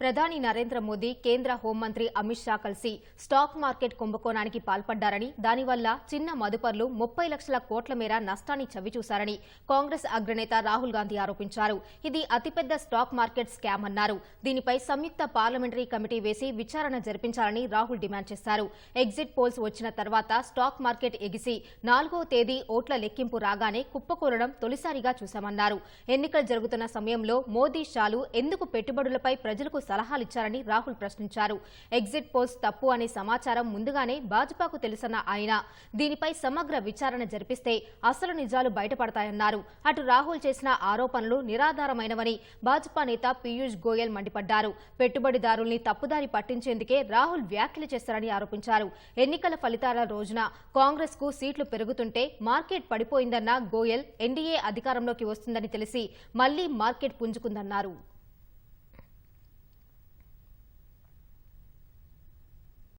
ప్రధాని నరేంద్ర మోదీ కేంద్ర హోంమంత్రి అమిత్ షా కలిసి స్టాక్ మార్కెట్ కుంభకోణానికి పాల్పడ్డారని దానివల్ల చిన్న మదుపర్లు ముప్పై లక్షల కోట్ల మేర నష్టాన్ని చవిచూశారని కాంగ్రెస్ అగ్రనేత రాహుల్ గాంధీ ఆరోపించారు. ఇది అతిపెద్ద స్టాక్ మార్కెట్ స్కామ్ అన్నారు. దీనిపై సంయుక్త పార్లమెంటరీ కమిటీ వేసి విచారణ జరిపించాలని రాహుల్ డిమాండ్ చేశారు. ఎగ్జిట్ పోల్స్ వచ్చిన తర్వాత స్టాక్ మార్కెట్ ఎగిసి నాలుగో తేదీ ఓట్ల లెక్కింపు రాగానే కుప్పకూలడం తొలిసారిగా చూశామన్నారు. ఎన్నికలు జరుగుతున్న సమయంలో మోదీ షాలు ఎందుకు పెట్టుబడులపై ప్రజలకు సలహాలిచ్చారని రాహుల్ ప్రశ్నించారు. ఎగ్జిట్ పోల్స్ తప్పు అనే సమాచారం ముందుగానే భాజపాకు తెలుసన్న ఆయన. దీనిపై సమగ్ర విచారణ జరిపిస్తే అసలు నిజాలు బయటపడతాయన్నారు. అటు రాహుల్ చేసిన ఆరోపణలు నిరాధారమైనవని భాజపా నేత పీయూష్ గోయల్ మండిపడ్డారు. పెట్టుబడిదారుల్ని తప్పుదారి పట్టించేందుకే రాహుల్ వ్యాఖ్యలు చేశారని ఆరోపించారు. ఎన్నికల ఫలితాల రోజున కాంగ్రెస్కు సీట్లు పెరుగుతుంటే మార్కెట్ పడిపోయిందన్న గోయల్ ఎన్డీఏ అధికారంలోకి వస్తుందని తెలిసి మళ్ళీ మార్కెట్ పుంజుకుందన్నారు.